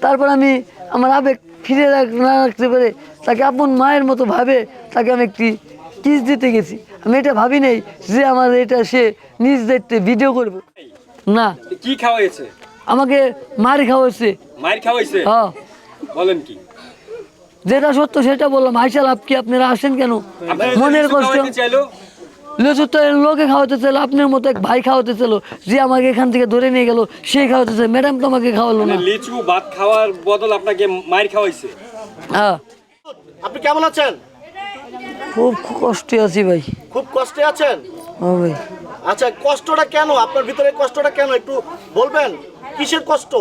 তারপর আমি আমার আবেগ ফিরে রাখ- না রাখতে পারে তাকে আপন মায়ের মতো ভাবে তাকে আমি একটি কিস দিতে গেছি। আমি এটা ভাবি নাই যে আমার এটা সে নিজ দায়িত্বে ভিডিও করবে। না। কি খাওয়াইছে? আমাকে মার খাওয়াচ্ছে মায়ের খাওয়াইছে? হ্যাঁ। বলেন কি? যেটা সত্য সেটা বললাম। আইসাল আপনি আপনারা আসেন কেন? মনের কষ্ট তো লোকে খাওয়াতে চাইলো আপনার মতো এক ভাই খাওয়াতে চাইলো যে আমাকে এখান থেকে ধরে নিয়ে গেল সেই খাওয়াতে চাই ম্যাডাম তো আমাকে খাওয়ালো না। মানে লিচু ভাত খাওয়ার বদল আপনাকে মায়ের খাওয়াইছে। হ্যাঁ। আপনি কেমন আছেন? খুব কষ্টে আছি ভাই। খুব কষ্টে আছেন? ও ভাই। আচ্ছা কষ্টটা কেন? আপনার ভিতরে কষ্টটা কেন? একটু বলবেন? কিসের কষ্ট?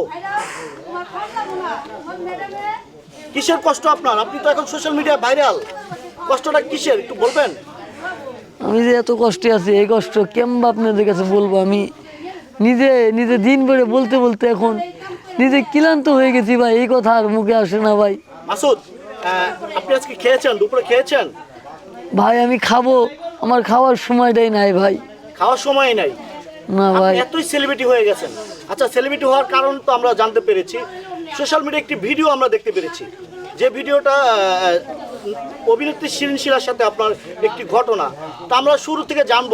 কিসের কষ্ট আপনার? আপনি তো এখন সোশ্যাল মিডিয়া ভাইরাল কষ্টটা কিসের? একটু বলবেন? আমি যে এত কষ্টে আছি এই কষ্ট কেমবা আপনাদের কাছে বলব? আমি নিজে নিজে দিন ভরে বলতে বলতে এখন নিজে ক্লান্ত হয়ে গেছি ভাই এই কথা আর মুখে আসে না ভাই। মাসুদ আপনি আজকে খেয়েছেন? দুপুরে খেয়েছেন? ভাই আমি খাব আমার খাওয়ার সময়টাই নাই ভাই। খাওয়ার সময় নাই? না ভাই। এতই সেলিব্রিটি হয়ে গেছেন। আচ্ছা সেলিব্রিটি হওয়ার কারণ তো আমরা জানতে পেরেছি। সোশ্যাল মিডিয়া একটি ভিডিও আমরা দেখতে পেরেছি। যে ভিডিওটা অভিনেত্রী শিরিন শিলার সাথে আপনার একটি ঘটনা তা আমরা শুরু থেকে জানব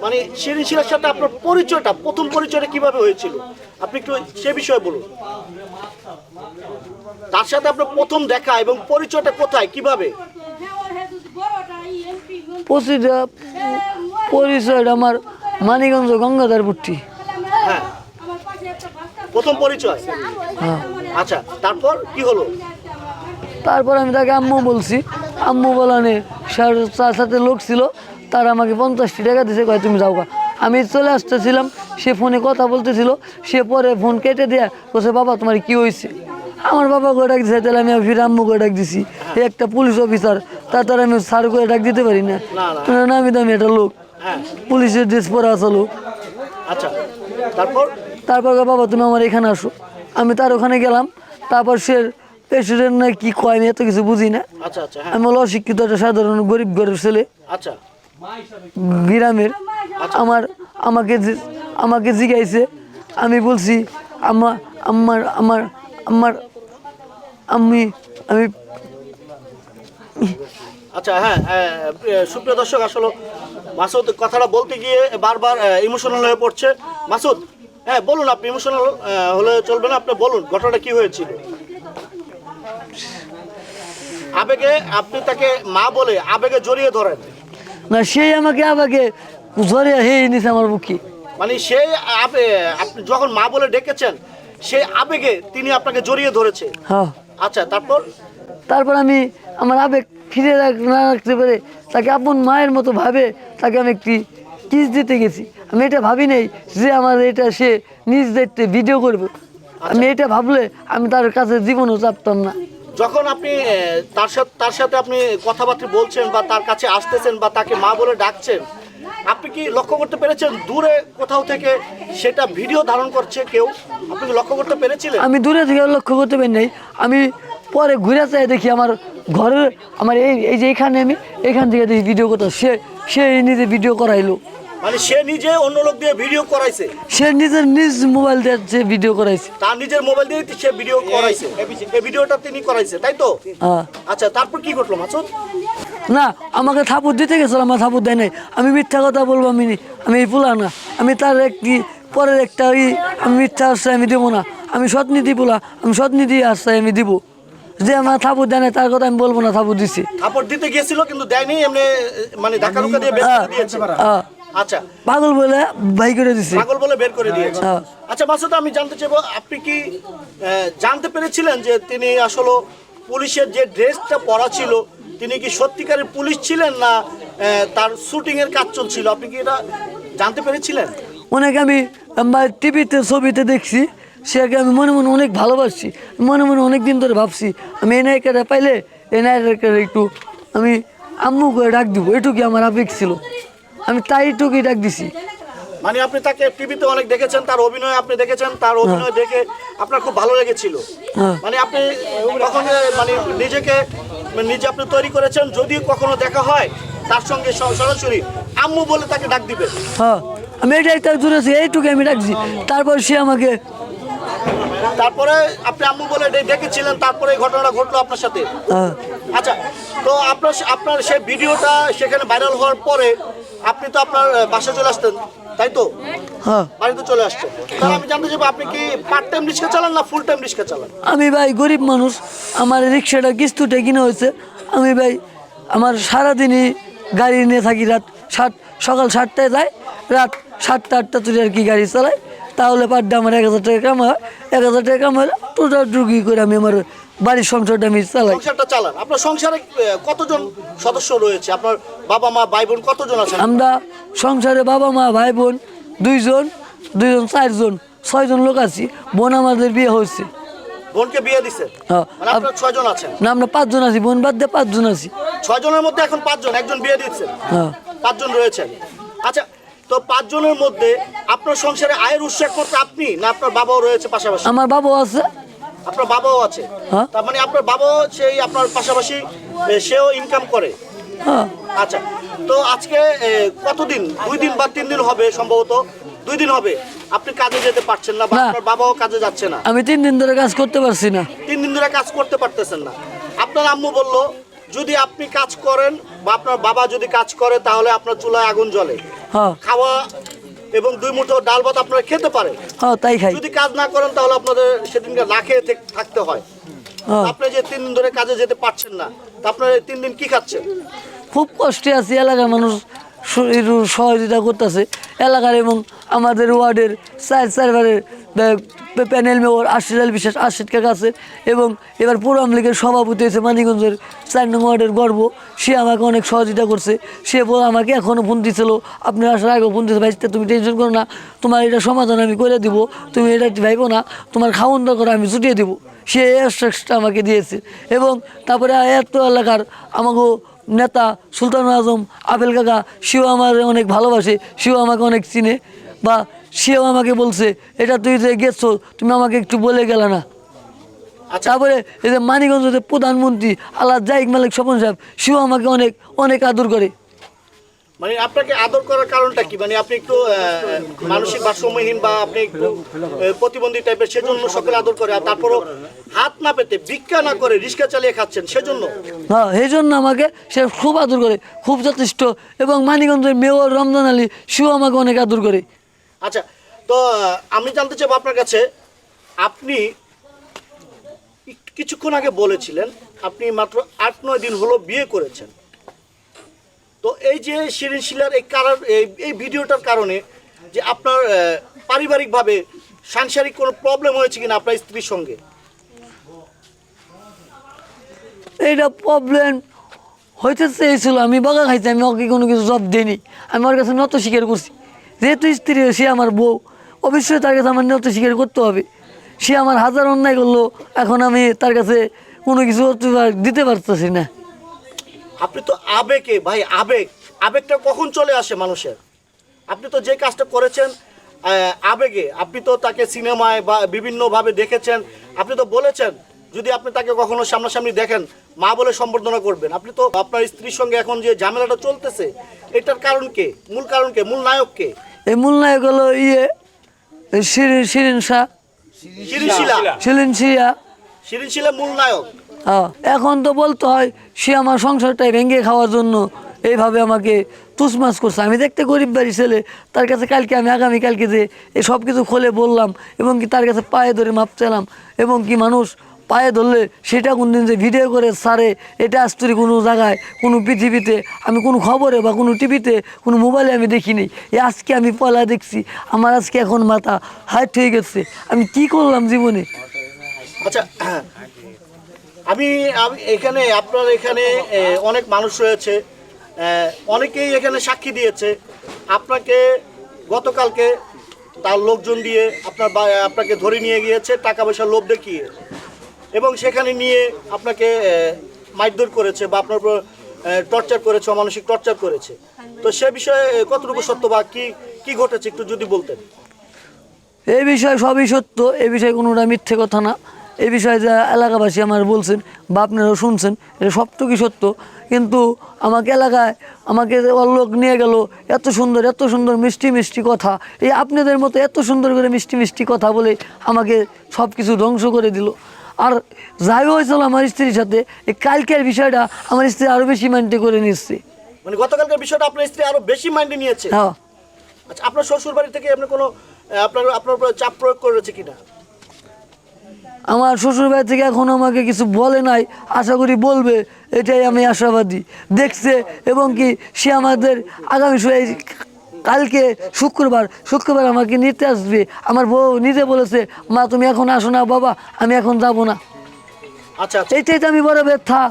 মানে শিরিন শিলার সাথে আপনার পরিচয়টা প্রথম পরিচয়টা কীভাবে হয়েছিল? আপনি একটু সে বিষয়ে বলুন। তার সাথে আপনার প্রথম দেখা এবং পরিচয়টা কোথায় কীভাবে? পরিচয়টা আমার মানিগঞ্জ গঙ্গাধার পুট্টি হ্যাঁ। প্রথম পরিচয়? হ্যাঁ। আচ্ছা তারপর কি হলো? তারপর আমি তাকে আম্মু বলছি আম্মু বলানে সার- তার সাথে লোক ছিল তার আমাকে পঞ্চাশটি টাকা দিছে কয় তুমি যাও। আমি চলে আসতেছিলাম সে ফোনে কথা বলতেছিল সে পরে ফোন কেটে দেয়া বলছে বাবা তোমার কি হয়েছে আমার বাবা করে ডাক দিছে তাহলে আমি ফিরে আম্মু করে ডাক দিছি। এ একটা পুলিশ অফিসার তার তার আমি স্যার করে ডাক দিতে পারি না। না। নামি দামি একটা লোক। হ্যাঁ। পুলিশের ড্রেস পরা আছে লোক। আচ্ছা তারপর? তারপর বাবা তুমি আমার এখানে আসো। আমি তার ওখানে গেলাম তারপর সে প্রেসিডেন্ট না কি কয় আমি এত কিছু বুঝি না। আচ্ছা আচ্ছা হ্যাঁ। আমি হলো অশিক্ষিত একটা সাধারণ গরিব ঘরের ছেলে। আচ্ছা। গ্রামের। আমার আমাকে আমাকে জিগাইছে। আমি বলছি আমার আমার আমার আমার আমি আমি আচ্ছা হ্যাঁ হ্যাঁ, সুপ্রিয় দর্শক আসলে মাসুদ কথাটা বলতে গিয়ে বারবার ইমোশনাল হয়ে পড়ছে। মাসুদ হ্যাঁ বলুন আপনি ইমোশনাল হলে চলবে না? আপনি বলুন ঘটনাটা কি হয়েছিল? আবেগে আপনি তাকে মা বলে আবেগে জড়িয়ে ধরেন। না সেই আমাকে আমাকে ধরে হে নিছে আমার বুকে। মানে সেই আবে- আপনি যখন মা বলে ডেকেছেন সেই আবেগে তিনি আপনাকে জড়িয়ে ধরেছে। হ্যাঁ। আচ্ছা তারপর? তারপর আমি আমার আবেগ ফিরে রাখ- না রাখতে পারে তাকে আপন মায়ের মতো ভাবে তাকে আমি একটি কিস দিতে গেছি। আমি এটা ভাবি নাই যে আমার এটা সে নিজ দায়িত্বে ভিডিও করবে। আমি এটা ভাবলে আমি তার কাছে জীবনও চাপতাম না। যখন আপনি তার সাথে তার সাথে আপনি কথাবার্তা বলছেন বা তার কাছে আসতেছেন বা তাকে মা বলে ডাকছেন, আপনি কি লক্ষ্য করতে পেরেছেন দূরে কোথাও থেকে সেটা ভিডিও ধারণ করছে কেউ? আপনি কি লক্ষ্য করতে পেরেছিলেন? আমি দূরে থেকে লক্ষ্য করতে পারি নাই। আমি পরে ঘুরে চাই দেখি আমার ঘরের, আমার এই এই যে এখানে আমি, এখান থেকে দেখি ভিডিও করতে। সে সে নিজে ভিডিও করাইলো। মানে সে নিজে অন্য লোক দিয়ে ভিডিও করাইছে। সে নিজের নিজ মোবাইল দিয়ে যে ভিডিও করাইছে। তার নিজের মোবাইল দিয়ে সে ভিডিও করাইছে। এই ভিডিওটা তিনি করাইছে তাই তো? হ্যাঁ। আচ্ছা তারপর কি ঘটলো মাসুদ? না আমাকে থাপুর দিতে গেছিল আমার থাপুর দেয় নাই। আমি মিথ্যা কথা বলব আমি আমি এই পোলা না। আমি তার একটি পরের একটা ওই আমি মিথ্যা আশ্রয় আমি দেবো না। আমি সৎনীতি পোলা আমি সৎনীতি আশ্রয় আমি দিব। যে আমার থাপুর দেয় নাই তার কথা আমি বলব না থাপুর দিছি। থাপড় দিতে গিয়েছিল কিন্তু দেয়নি এমনি মানে ধাক্কা দিয়ে দিয়েছে। হ্যাঁ। আচ্ছা। পাগল বলে ভাই করে দিছি। পাগল বলে বের করে দিয়েছে হ্যাঁ। আচ্ছা। মাসুদ আমি জানতে চাইব আপনি কি জানতে পেরেছিলেন যে তিনি আসলে পুলিশের যে ড্রেসটা পরা ছিল তিনি কি সত্যিকারের পুলিশ ছিলেন না তার শুটিং এর কাজ চলছিল? আপনি কি এটা জানতে পেরেছিলেন? অনেক আমি টিভিতে ছবিতে দেখছি। সে আগে আমি মনে মনে অনেক ভালোবাসছি। মনে মনে অনেক দিন ধরে ভাবছি আমি এই নায়িকাটা পাইলে এই নায়িকাটা একটু আমি আম্মু করে ডাক দিব। এটুকুই আমার আবেগ ছিল। আমি তাই টুকুই ডাক দিছি। মানে আপনি তাকে টিভিতে অনেক দেখেছেন তার অভিনয় আপনি দেখেছেন তার অভিনয় দেখে আপনার খুব ভালো লেগেছিল। হ্যাঁ। মানে আপনি কখনো মানে নিজেকে নিজে আপনি তৈরি করেছেন যদি কখনো দেখা হয় তার সঙ্গে সরাসরি আম্মু বলে তাকে ডাক দিবে হ্যাঁ আমি এটাই তার জুড়েছি এইটুকু আমি ডাকছি তারপর সে আমাকে তারপরে আপনি আম্মু বলে ডেকেছিলেন তারপরে ঘটনাটা ঘটলো আপনার সাথে। হ্যাঁ। আচ্ছা তো আপনার আপনার সেই ভিডিওটা সেখানে ভাইরাল হওয়ার পরে আপনি তো আপনার বাসায় চলে আসতেন তাই তো? হ্যাঁ। বাড়িতে চলে আসছেন। তাহলে আমি জানতে চাইব আপনি কি পার্ট টাইম রিক্সা চালান না ফুল টাইম রিক্সা চালান? আমি ভাই গরিব মানুষ আমার রিক্সাটা কিস্তুতে কিনে হয়েছে। আমি ভাই আমার সারাদিনই গাড়ি নিয়ে থাকি রাত সাত সকাল সাতটায় যাই রাত সাতটা আটটা তুলে আর কি গাড়ি চালাই তাহলে পার ডে আমার এক হাজার টাকা কাম এক হাজার টাকা কাম টোটাল টুকি করে আমি আমার বাড়ির সংসারটা আমি চালাই। সংসারটা চালান। আপনার সংসারে কতজন সদস্য রয়েছে? আপনার বাবা মা ভাই বোন কতজন আছেন? আমরা সংসারে বাবা মা ভাই বোন দুইজন দুইজন চারজন ছয়জন লোক আছি। বোন আমাদের বিয়ে হয়েছে। বোনকে বিয়ে দিছে? হ্যাঁ। মানে আপনার ছয়জন আছেন? না আমরা পাঁচজন আছি বোন বাদ দিয়ে পাঁচজন আছি। ছয়জনের মধ্যে এখন পাঁচজন একজন বিয়ে দিচ্ছে। হ্যাঁ। পাঁচজন রয়েছেন। আচ্ছা তো পাঁচজনের মধ্যে আপনার সংসারে আয়ের উৎস একমাত্র আপনি না আপনার বাবাও রয়েছে পাশাপাশি? আমার বাবাও আছে আপনার বাবাও আছে। হ্যাঁ। তার মানে আপনার বাবাও সেই আপনার পাশাপাশি সেও ইনকাম করে। হ্যাঁ। আচ্ছা তো আজকে কতদিন? দুই দিন বা তিন দিন হবে সম্ভবত। দুই দিন হবে। আপনি কাজে যেতে পারছেন না বা আপনার বাবাও কাজে যাচ্ছে না। আমি তিন দিন ধরে কাজ করতে পারছি না। তিন দিন ধরে কাজ করতে পারতেছেন না। আপনার আম্মু বলল যদি আপনি কাজ করেন বা আপনার বাবা যদি কাজ করে তাহলে আপনার চুলায় আগুন জ্বলে। হ্যাঁ। খাওয়া এবং দুই মুঠো ডাল ভাত আপনারা খেতে পারেন। হ্যাঁ তাই খাই। যদি কাজ না করেন তাহলে আপনাদের সেদিনকে লাখে খেয়ে থাকতে হয়। হ্যাঁ। আপনি যে তিন দিন ধরে কাজে যেতে পারছেন না আপনারা আপনার তিন দিন কি খাচ্ছেন? খুব কষ্টে আছি এলাকার মানুষ। সহযোগিতা করতেছে। এলাকার এবং আমাদের ওয়ার্ডের চার চারবারের প্যানেল মেয়র আশিস আল বিশ্বাস আশিদ কাকা আছে এবং এবার পুরো লীগের সভাপতি হয়েছে মানিগঞ্জের চার নং ওয়ার্ডের গর্ব। সে আমাকে অনেক সহযোগিতা করছে। সে বল আমাকে এখনও ফোন দিছিল, আপনি আসার আগেও ফোন দিয়েছে, ভাই তুমি টেনশন করো না। তোমার এটা সমাধান আমি করে দিব। তুমি এটা ভাইবো না। তোমার খাওয়ান দরকার আমি ছুটিয়ে দিব। সে এক্সট্রা আমাকে দিয়েছে। এবং তারপরে এত এলাকার আমাকে নেতা সুলতান আজম আবেল কাকা সেও আমার অনেক ভালোবাসে সেও আমাকে অনেক চিনে। বা সেও আমাকে বলছে এটা তুই যে গেছো তুমি আমাকে একটু বলে গেলে না। আচ্ছা। তারপরে এই যে মানিগঞ্জের প্রধানমন্ত্রী আল্লাহ জাইক মালিক স্বপন সাহেব সেও আমাকে অনেক অনেক আদর করে। মানে আপনাকে আদর করার কারণটা কি? মানে আপনি একটু মানসিক ভারসাম্যহীন বা আপনি একটু প্রতিবন্ধী টাইপের সেজন্য সকলে আদর করে আর তারপরও হাত না পেতে ভিক্ষা না করে রিক্সা চালিয়ে খাচ্ছেন সেজন্য? হ্যাঁ এই জন্য আমাকে সে খুব আদর করে খুব যথেষ্ট। এবং মানিগঞ্জের মেয়র রমজান আলী সেও আমাকে অনেক আদর করে। আচ্ছা তো আমি জানতে চাইব আপনার কাছে আপনি কিছুক্ষণ আগে বলেছিলেন আপনি মাত্র আট নয় দিন হলো বিয়ে করেছেন। তো এই যে শিরিন শিলার এই কারণ, এই- ভিডিওটার কারণে যে আপনার পারিবারিকভাবে সাংসারিক কোনো প্রবলেম হয়েছে কিনা আপনার স্ত্রীর সঙ্গে? এইটা প্রবলেম হইতে চেয়েছিল আমি বগা খাইছি, আমি ওকে কোনো কিছু জব দিইনি। আমি ওর কাছে নত স্বীকার করছি। যেহেতু স্ত্রী, সে আমার বউ। অবশ্যই তার কাছে আমার নত স্বীকার করতে হবে। সে আমার হাজার অন্যায় করল, এখন আমি তার কাছে কোনো কিছু দিতে পারতেছি না। আপনি তো আবেগে ভাই আবেগ। আবেগটা কখন চলে আসে মানুষের? আপনি তো যে কাজটা করেছেন আবেগে। আপনি তো তাকে সিনেমায় বা বিভিন্নভাবে দেখেছেন। আপনি তো বলেছেন যদি আপনি তাকে কখনো সামনাসামনি দেখেন মা বলে সম্বর্ধনা করবেন। আপনি তো আপনার স্ত্রীর সঙ্গে এখন যে ঝামেলাটা চলতেছে এটার কারণ কে? মূল কারণ কে? মূল নায়ক কে? এই মূল নায়ক হলো ইয়ে শিরিন শিরিন শাহ। শিরিন শিলা। শিরিন শিয়া শিরিন শিলা মূল নায়ক। এখন তো বলতে হয়, সে আমার সংসারটাই ভেঙে খাওয়ার জন্য এইভাবে আমাকে তুসমাস করছে। আমি দেখতে গরিব বাড়ি ছেলে, তার কাছে কালকে আমি আগামী কালকে যে এই সব কিছু খুলে বললাম, এবং কি তার কাছে পায়ে ধরে মাপ চালাম এবং কি মানুষ পায়ে ধরলে সেটা কোনদিন যে ভিডিও করে সারে, এটা আস্তরি কোনো জায়গায়, কোনো পৃথিবীতে, আমি কোনো খবরে বা কোনো টিভিতে, কোনো মোবাইলে আমি দেখিনি। এই আজকে আমি পয়লা দেখছি, আমার আজকে এখন মাথা হাইট হয়ে গেছে। আমি কি করলাম জীবনে? আচ্ছা আমি এখানে, আপনার এখানে অনেক মানুষ রয়েছে। অনেকেই এখানে সাক্ষী দিয়েছে। আপনাকে গতকালকে তার লোকজন দিয়ে আপনার আপনাকে ধরে নিয়ে গিয়েছে টাকা পয়সা লোভ দেখিয়ে। এবং সেখানে নিয়ে আপনাকে মারধর করেছে বা আপনার উপর টর্চার করেছে, অমানসিক টর্চার করেছে। তো সে বিষয়ে কতটুকু সত্য বা কি কি ঘটেছে, একটু যদি বলতেন। এই বিষয়ে সবই সত্য এই বিষয়ে কোনোটা মিথ্যে কথা না। এই বিষয়ে যা এলাকাবাসী আমার বলছেন বা আপনারাও শুনছেন এটা সবটুকুই সত্য? কিন্তু আমাকে এলাকায় আমাকে ওর লোক নিয়ে গেল এত সুন্দর এত সুন্দর মিষ্টি মিষ্টি কথা এই আপনাদের মতো এত সুন্দর করে মিষ্টি মিষ্টি কথা বলে আমাকে সব কিছু ধ্বংস করে দিল। আর যাই হয়েছিল আমার স্ত্রীর সাথে এই কালকের বিষয়টা আমার স্ত্রী আরও বেশি মাইন্ডে করে নিচ্ছে। মানে গতকালকের বিষয়টা আপনার স্ত্রী আরও বেশি মাইন্ডে নিয়েছে? হ্যাঁ। আচ্ছা আপনার শ্বশুর বাড়ি থেকে আপনি কোনো আপনার আপনার উপরে চাপ প্রয়োগ করেছে কিনা? আমার শ্বশুর বাড়ি থেকে এখন আমাকে কিছু বলে নাই আশা করি বলবে এটাই আমি আশাবাদী। দেখছে এবং কি সে আমাদের আগামী এই কালকে শুক্রবার শুক্রবার আমাকে নিতে আসবে। আমার বউ নিজে বলেছে মা তুমি এখন আসো না বাবা আমি এখন যাব না। আচ্ছা আচ্ছা। এইটাই তো আমি বড় ব্যথা।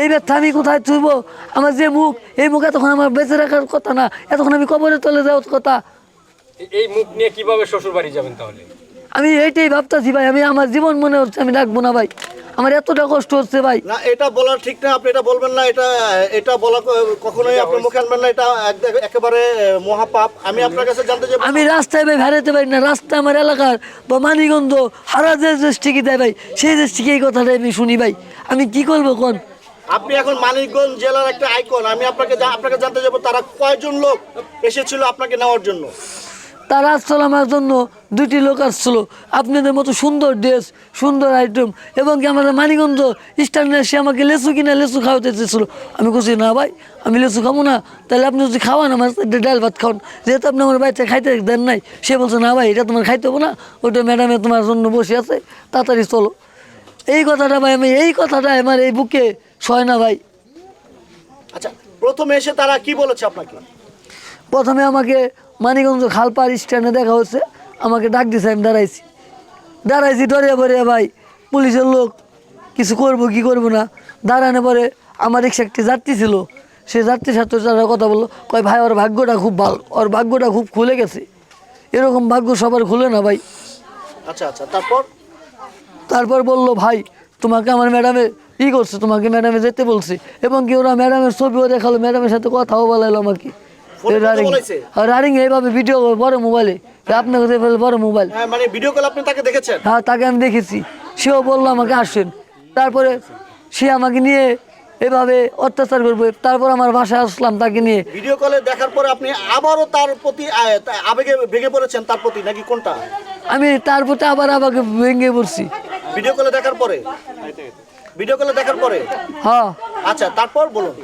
এই ব্যথা আমি কোথায় থুব আমার যে মুখ এই মুখ এতক্ষণ আমার বেঁচে রাখার কথা না এতক্ষণ আমি কবরে চলে যাওয়ার কথা। এই মুখ নিয়ে কীভাবে শ্বশুর বাড়ি যাবেন তাহলে? আমি এইটাই ভাবতেছি ভাই আমি আমার জীবন মনে হচ্ছে আমি রাখব না ভাই। আমার এতটা কষ্ট হচ্ছে ভাই। না এটা বলা ঠিক না আপনি এটা বলবেন না এটা এটা বলা কখনোই আপনার মুখে আনবেন না এটা এক- একেবারে মহাপাপ। আমি আপনার কাছে জানতে চাইব আমি রাস্তায় ভাই ভেড়াতে পারি না রাস্তা আমার এলাকার বা মানিগন্ধ হারা যে দৃষ্টিকে দেয় ভাই সেই দৃষ্টিকে এই কথাটা আমি শুনি ভাই। আমি কি করব কোন? আপনি এখন মানিকগঞ্জ জেলার একটা আইকন আমি আপনাকে আপনাকে জানতে যাব তারা কয়জন লোক এসেছিল আপনাকে নেওয়ার জন্য? তারা আসছিল আমার জন্য দুটি লোক আসছিল। আপনাদের মতো সুন্দর ড্রেস সুন্দর আইটেম এবং কি আমাদের মানিগঞ্জ স্ট্যান্ডে এসে আমাকে লেচু কিনে লেচু খাওয়াতে চেয়েছিল আমি খুশি না ভাই আমি লেচু খাব না। তাহলে আপনি যদি খাওয়ান আমার ডাল ভাত খাওয়ান। যেহেতু আপনি আমার বাড়িতে খাইতে দেন নাই সে বলছে না ভাই এটা তোমার খাইতে হবে না। ওইটা ম্যাডামে তোমার জন্য বসে আছে। তাড়াতাড়ি চলো। এই কথাটা ভাই আমি এই কথাটা আমার এই বুকে সয় না ভাই। আচ্ছা প্রথমে এসে তারা কি বলেছে আপনাকে? প্রথমে আমাকে মানিগঞ্জ খালপাড় স্ট্যান্ডে দেখা হচ্ছে। আমাকে ডাক দিছে আমি দাঁড়াইছি। দাঁড়াইছি ডরিয়া পড়িয়া ভাই পুলিশের লোক কিছু করব কি করব না? দাঁড়ানো পরে আমার রিক্সা একটি যাত্রী ছিল। সে যাত্রীর সাথে তারা কথা বলল কয় ভাই ওর ভাগ্যটা খুব ভালো ওর ভাগ্যটা খুব খুলে গেছে। এরকম ভাগ্য সবার খুলে না ভাই। আচ্ছা আচ্ছা তারপর? তারপর বলল ভাই তোমাকে আমার ম্যাডামে ই করছে তোমাকে ম্যাডামে যেতে বলছে। এবং কি ওরা ম্যাডামের ছবিও দেখাল ম্যাডামের সাথে কথাও বলাইলো আমাকে। রানিং এইভাবে ভিডিও বড় মোবাইলে আপনাকে বড় মোবাইল মানে ভিডিও কল আপনি তাকে দেখেছেন? হ্যাঁ তাকে আমি দেখেছি। সেও বলল আমাকে আসেন। তারপরে সে আমাকে নিয়ে এভাবে অত্যাচার করবে। তারপর আমার বাসায় আসলাম তাকে নিয়ে। ভিডিও কলে দেখার পরে আপনি আবারও তার প্রতি আবেগে ভেঙে পড়েছেন তার প্রতি নাকি কোনটা? আমি তার প্রতি আবার আমাকে ভেঙে পড়ছি। ভিডিও কলে দেখার পরে? ভিডিও কলে দেখার পরে? হ্যাঁ। আচ্ছা তারপর বলুন।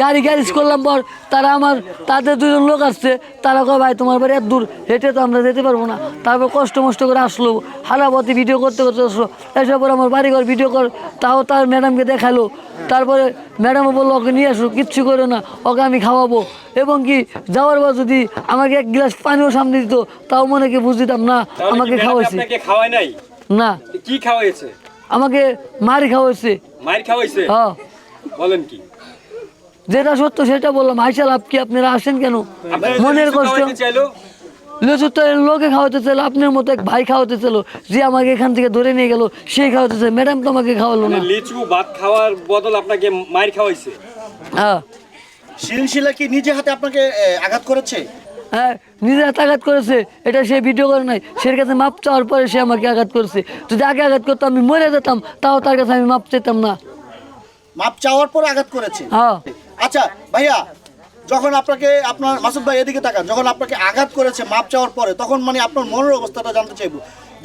গাড়ি গ্যারেজ করলাম পর তারা আমার তাদের দুজন লোক আসছে তারা কয় ভাই তোমার বাড়ি এত দূর হেঁটে তো আমরা যেতে পারব না। তারপর কষ্ট মষ্ট করে আসলো হারাপথে ভিডিও করতে করতে আসলো। এসে পর আমার বাড়িঘর ভিডিও কর তাও তার ম্যাডামকে দেখাল। তারপরে ম্যাডামও বলল ওকে নিয়ে আসো কিচ্ছু করো না ওকে আমি খাওয়াবো। এবং কি যাওয়ার পর যদি আমাকে এক গ্লাস পানিও সামনে দিত তাও মনে কি বুঝতাম না আমাকে খাওয়াইছে। নাই? না। কি খাওয়াইছে? আমাকে মারি খাওয়াইছে। মায়ের খাওয়াইছে? হ্যাঁ। বলেন কি? যেটা সত্য সেটা বললাম। আইসা লাভ কি? আপনারা আসেন কেন? মনের কষ্ট। তো লোকে খাওয়াতে চাইল আপনার মতো এক ভাই খাওয়াতে চাইল যে আমাকে এখান থেকে ধরে নিয়ে গেল সেই খাওয়াতে চাই ম্যাডাম তো আমাকে খাওয়ালো মানে না লিচু ভাত খাওয়ার বদল আপনাকে মায়ের খাওয়াইছে। হ্যাঁ। শিরিনশিলা কি নিজে হাতে আপনাকে আঘাত করেছে? হ্যাঁ নিজে হাতে আঘাত করেছে এটা সে ভিডিও করে নাই। সে কাছে মাপ চাওয়ার পরে সে আমাকে আঘাত করেছে। যদি আগে আঘাত করতাম আমি মরে যেতাম তাও তার কাছে আমি মাপ চেতাম না। মাপ চাওয়ার পর আঘাত করেছে? হ্যাঁ। আচ্ছা ভাইয়া, যখন আপনাকে আপনার মাসুদ ভাই এদিকে তাকান, যখন আপনাকে আঘাত করেছে মাপ চাওয়ার পরে, তখন মানে আপনার মনের অবস্থাটা জানতে চাইব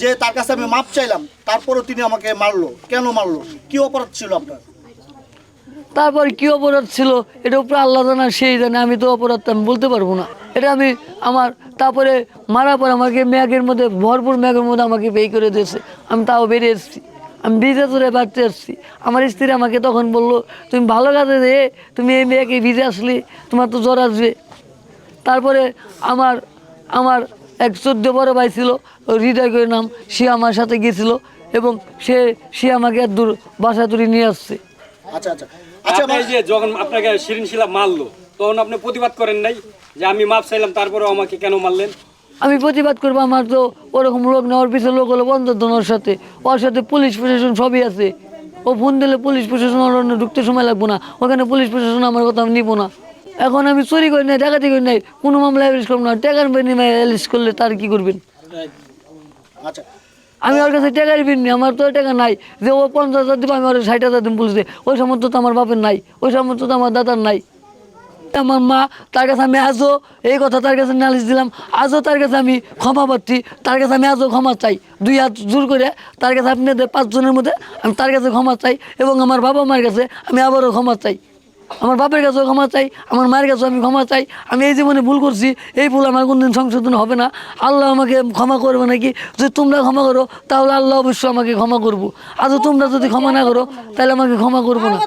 যে তার কাছে আমি মাপ চাইলাম, তারপরও তিনি আমাকে মারলো। কেন মারলো? কি অপরাধ ছিল আপনার? তারপর কি অপরাধ ছিল? এটা উপরে আল্লাহ জানা সেই জানে আমি তো অপরাধ আমি বলতে পারব না। এটা আমি আমার, তারপরে মারার পর আমাকে ম্যাগের মধ্যে, ভরপুর ম্যাগের মধ্যে আমাকে বেই করে দিয়েছে। আমি তাও বেরিয়ে এসেছি। আমি ভিজে ধরে বাড়তে আসছি। আমার স্ত্রী আমাকে তখন বলল তুমি ভালো কাজে দে তুমি এই মেয়েকে ভিজে আসলি তোমার তো জ্বর আসবে। তারপরে আমার আমার এক চোদ্দ বড় ভাই ছিল ওই হৃদয় করে নাম সে আমার সাথে গিয়েছিল এবং সে সে আমাকে এত দূর বাসা তুলে নিয়ে আসছে। আচ্ছা আচ্ছা। আচ্ছা যে যখন আপনাকে শিরিন শিলা মারলো তখন আপনি প্রতিবাদ করেন নাই যে আমি মাপ চাইলাম তারপরেও আমাকে কেন মারলেন? আমি প্রতিবাদ করব আমার তো ওরকম লোক না ওর পিছনে লোক হলো বন্ধন ওর সাথে। ওর সাথে পুলিশ প্রশাসন সবই আছে। ও ফোন দিলে পুলিশ প্রশাসন অন্য ঢুকতে সময় লাগবো না। ওখানে পুলিশ প্রশাসন আমার কথা আমি নিবো না। এখন আমি চুরি করি নাই ডাকাতি করি নাই কোনো মামলা অ্যারেস্ট করব না। টাকার বিনিময়ে অ্যারেস্ট করলে তার কি করবেন? আচ্ছা। আমি ওর কাছে টাকাই বিননি আমার তো টাকা নাই। যে ও পঞ্চাশ হাজার দিব আমি ওর ষাট হাজার দিন বলছে। ওই সামর্থ্য তো আমার বাপের নাই ওই সামর্থ্য তো আমার দাদার নাই। আমার মা, তার কাছে আমি আজও এই কথা তার কাছে নালিশ দিলাম। আজও তার কাছে আমি ক্ষমা পাচ্ছি তার কাছে আমি আজও ক্ষমা চাই। দুই হাত জোর করে তার কাছে আপনাদের পাঁচজনের মধ্যে আমি তার কাছে ক্ষমা চাই এবং আমার বাবা মার কাছে আমি আবারও ক্ষমা চাই। আমার বাপের কাছেও ক্ষমা চাই, আমার মায়ের কাছেও আমি ক্ষমা চাই। আমি এই জীবনে ভুল করছি, এই ভুল আমার কোনদিন সংশোধন হবে না। আল্লাহ আমাকে ক্ষমা করবে নাকি? যদি তোমরা ক্ষমা করো, তাহলে আল্লাহ অবশ্যই আমাকে ক্ষমা করব। আজও তোমরা যদি ক্ষমা না করো, তাহলে আমাকে ক্ষমা করব না।